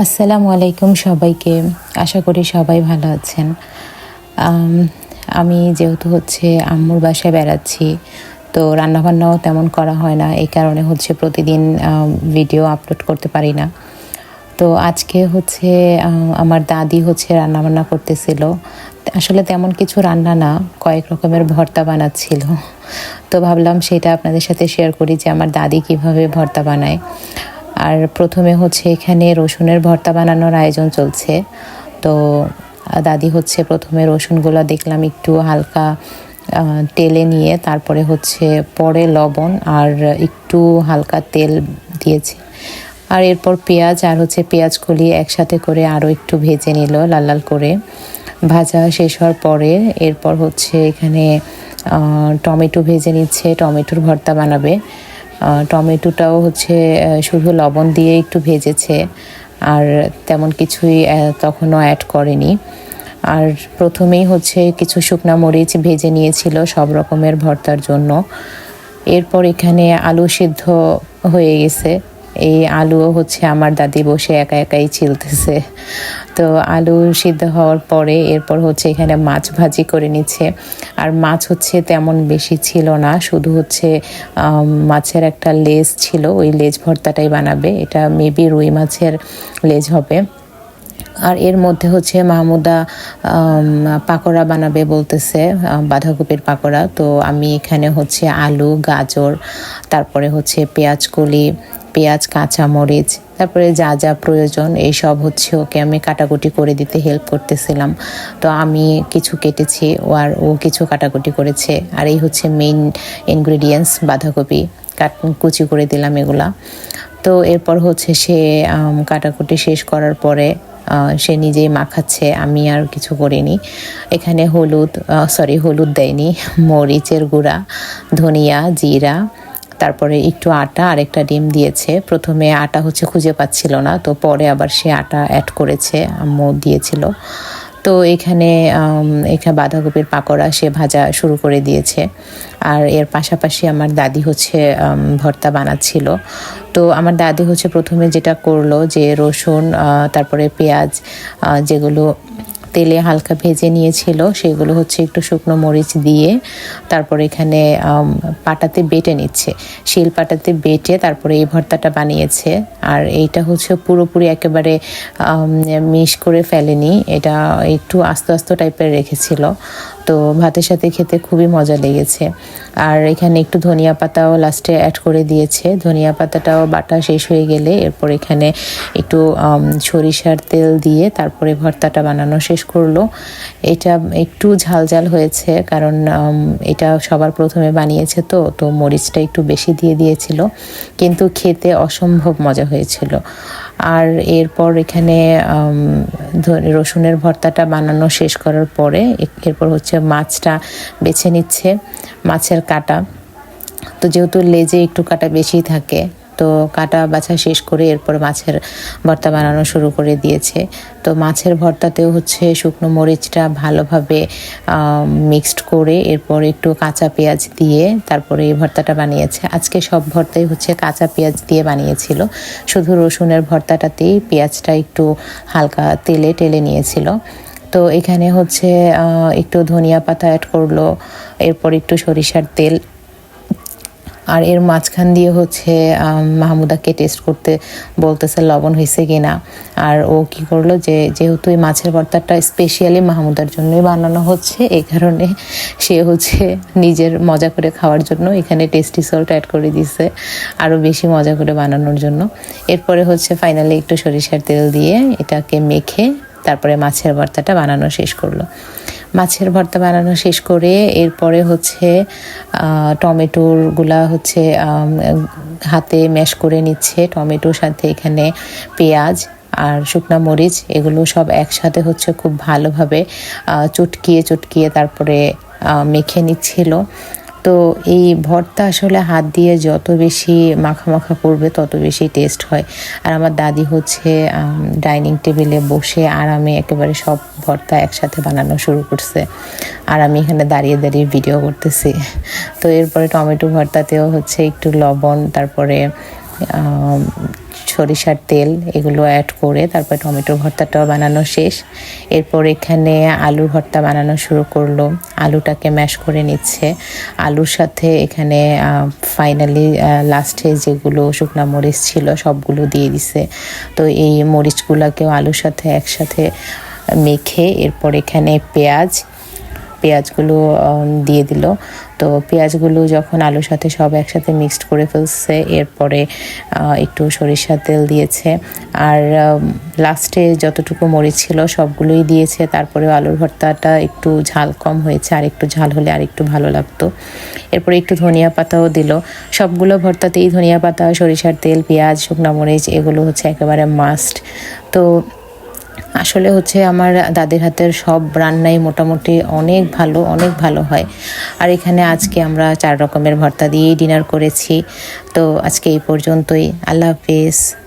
আসসালামু আলাইকুম সবাইকে। আশা করি সবাই ভালো আছেন। আমি যেহেতু হচ্ছে আম্মুর বাসায় বেড়াচ্ছি, তো রান্নাবান্নাও তেমন করা হয় না, এই কারণে হচ্ছে প্রতিদিন ভিডিও আপলোড করতে পারি না। তো আজকে হচ্ছে আমার দাদি হচ্ছে রান্নাবান্না করতেছিল। আসলে তেমন কিছু রান্না না, কয়েক রকমের ভর্তা বানাচ্ছিল। তো ভাবলাম সেটা আপনাদের সাথে শেয়ার করি যে আমার দাদি কীভাবে ভর্তা বানায়। আর প্রথমে হচ্ছে এখানে রসুনের ভর্তা বানানোর আয়োজন চলছে। তো দাদি হচ্ছে প্রথমে রসুনগুলো দেখলাম একটু হালকা তেলে নিয়ে তারপরে হচ্ছে পরে লবণ আর একটু হালকা তেল দিয়েছে। আর এরপর পেঁয়াজ আর হচ্ছে পেঁয়াজ কলি একসাথে করে আরও একটু ভেজে নিল লাল লাল করে। ভাজা শেষ হওয়ার পরে এরপর হচ্ছে এখানে টমেটো ভেজে নিচ্ছে, টমেটোর ভর্তা বানাবে। টমেটোটাও হচ্ছে শুধু লবণ দিয়ে একটু ভেজেছে, আর তেমন কিছুই তখনও অ্যাড করেনি। আর প্রথমেই হচ্ছে কিছু শুকনা মরিচ ভেজে নিয়েছিল সব রকমের ভর্তার জন্য। এরপর এখানে আলু সিদ্ধ হয়ে গেছে। এই আলুও হচ্ছে আমার দাদি বসে একা একাই ছিলতেছে। তো আলু সিদ্ধ হওয়ার পরে এরপর হচ্ছে এখানে মাছ ভাজি করে নিচ্ছে। আর মাছ হচ্ছে তেমন বেশি ছিল না, শুধু হচ্ছে মাছের একটা লেজ ছিল, ওই লেজ ভর্তাটাই বানাবে। এটা মেবি রুই মাছের লেজ হবে। আর এর মধ্যে হচ্ছে মাহমুদা পাকোড়া বানাবে বলতেছে বাঁধাকপির পাকোড়া। তো আমি এখানে হচ্ছে আলু, গাজর, তারপরে হচ্ছে পেঁয়াজ কলি, পেঁয়াজ, কাঁচামরিচ, তারপরে যা যা প্রয়োজন এইসব হচ্ছে ওকে আমি কাটাকুটি করে দিতে হেল্প করতেছিলাম। তো আমি কিছু কেটেছি ও আর ও কিছু কাটাকুটি করেছে। আর এই হচ্ছে মেইন ইনগ্রেডিয়েন্টস বাঁধাকপি। কাট, কুচি করে দিলাম এগুলা। তো এরপর হচ্ছে সে কাটাকুটি শেষ করার পরে সে নিজেই মাখাচ্ছে, আমি আর কিছু করিনি। এখানে হলুদ সরি হলুদ দেয়নি, মরিচের গুঁড়া, ধনিয়া, জিরা, তারপরে একটু আটা আর একটা ডিম দিয়েছে। প্রথমে আটা হচ্ছে খুঁজে পাচ্ছিল না, তো পরে আবার সে আটা অ্যাড করেছে, আম্মু দিয়েছিল। তো এখানে এখানে বাঁধাকপির পাকোড়া সে ভাজা শুরু করে দিয়েছে। আর এর পাশাপাশি আমার দাদি হচ্ছে ভর্তা বানাচ্ছিল। তো আমার দাদি হচ্ছে প্রথমে যেটা করল যে রসুন তারপরে পেঁয়াজ যেগুলো তেলে হালকা ভেজে নিয়েছিল, সেগুলো হচ্ছে একটু শুকনো মরিচ দিয়ে তারপর এখানে পাটাতে বেটে নিচ্ছে। শিল পাটাতে বেটে তারপরে এই ভর্তাটা বানিয়েছে। আর এইটা হচ্ছে পুরোপুরি একেবারে মিশ করে ফেলেনি। এটা একটু আস্তে আস্তে টাইপের রেখেছিল। তো ভাতের সাথে খেতে খুবই মজা লেগেছে। আর এখানে একটু ধনিয়া পাতাও লাস্টে অ্যাড করে দিয়েছে। ধনিয়া পাতাটাও বাটা শেষ হয়ে গেলে এরপর এখানে একটু সরিষার তেল দিয়ে তারপরে ভর্তাটা বানানো শেষ করল। এটা একটু ঝাল ঝাল হয়েছে কারণ এটা সবার প্রথমে বানিয়েছে তো তো মরিচটা একটু বেশি দিয়ে দিয়েছিল। কিন্তু খেতে অসম্ভব মজা হয়েছিল। আর এরপর এখানে রসুনের ভর্তাটা বানানো শেষ করার পরে এরপর হচ্ছে মাছটা বেছে নিচ্ছে, মাছের কাটা। তো যেহেতু লেজে একটু কাটা বেশি থাকে তো কাটা বাছা শেষ করে এরপর মাছের ভর্তা বানানো শুরু করে দিয়েছে। তো মাছের ভর্তাতেও হচ্ছে শুকনো মরিচটা ভালোভাবে মিক্সড করে এরপর একটু কাঁচা পেঁয়াজ দিয়ে তারপরে এই ভর্তাটা বানিয়েছে। আজকে সব ভর্তাই হচ্ছে কাঁচা পেঁয়াজ দিয়ে বানিয়েছিল। শুধু রসুনের ভর্তাটাতেই পেঁয়াজটা একটু হালকা তেলে টেলে নিয়েছিল। তো এখানে হচ্ছে একটু ধনিয়া পাতা অ্যাড করল, এরপর একটু সরিষার তেল আর এর মাঝখান দিয়ে হচ্ছে মাহমুদাকে টেস্ট করতে বলতেছে লবণ হয়েছে কিনা। আর ও কি করল যে, যেহেতু এই মাছের ভর্তাটা স্পেশালি মাহমুদার জন্যই বানানো হচ্ছে এই কারণে সে হচ্ছে নিজের মজা করে খাওয়ার জন্য এখানে টেস্টি সল্ট অ্যাড করে দিছে আরও বেশি মজা করে বানানোর জন্য। এরপরে হচ্ছে ফাইনালি একটু সরিষার তেল দিয়ে এটাকে মেখে তারপরে মাছের ভর্তাটা বানানো শেষ করল। মাছের ভর্তা বানানো শেষ করে এরপরে হচ্ছে টমেটোরগুলা হচ্ছে হাতে ম্যাশ করে নিচ্ছে। টমেটোর সাথে এখানে পেঁয়াজ আর শুকনো মরিচ, এগুলো সব একসাথে হচ্ছে খুব ভালোভাবে চটকিয়ে চটকিয়ে তারপরে মেখে নিচ্ছিল। তো এই ভর্তা আসলে হাত দিয়ে যত বেশি মাখা মাখা করবে, তত বেশি টেস্ট হয়। আর আমার দাদি হচ্ছে ডাইনিং টেবিলে বসে আরামে একেবারে সব ভর্তা একসাথে বানানো শুরু করছে। আর আমি এখানে দাঁড়িয়ে দাঁড়িয়ে ভিডিও করতেছি। তো এরপরে টমেটো ভর্তাতেও হচ্ছে একটু লবণ, তারপরে সরিষার তেল এগুলো অ্যাড করে তারপর টমেটো ভর্তাটাও বানানো শেষ। এরপর এখানে আলুর ভর্তা বানানো শুরু করল। আলুটাকে ম্যাশ করে নিচ্ছে। আলুর সাথে এখানে ফাইনালি লাস্টে যেগুলো শুকনা মরিচ ছিল সবগুলো দিয়ে দিছে। তো এই মরিচগুলোকেও আলুর সাথে একসাথে মেখে এরপর এখানে পেঁয়াজ, পেঁয়াজগুলো দিয়ে দিল। তো পেঁয়াজগুলো যখন আলুর সাথে সব একসাথে মিক্সড করে ফেলছে, এরপরে একটু সরিষার তেল দিয়েছে। আর লাস্টে যতটুকু মরিচ ছিল সবগুলোই দিয়েছে। তারপরে আলুর ভর্তাটা একটু ঝাল কম হয়েছে, আর একটু ঝাল হলে আর একটু ভালো লাগতো। এরপরে একটু ধনিয়া পাতাও দিল। সবগুলো ভর্তাতেই ধনিয়া পাতা, সরিষার তেল, পেঁয়াজ, শুকনা মরিচ, এগুলো হচ্ছে একেবারে মাস্ট তো আসলে হচ্ছে আমার দাদির হাতের সব রান্নাই মোটামুটি অনেক ভালো অনেক ভালো হয়। আর এখানে আজকে আমরা চার রকমের ভর্তা দিয়েই ডিনার করেছি। তো আজকে এই পর্যন্তই। আল্লাহ হাফিজ।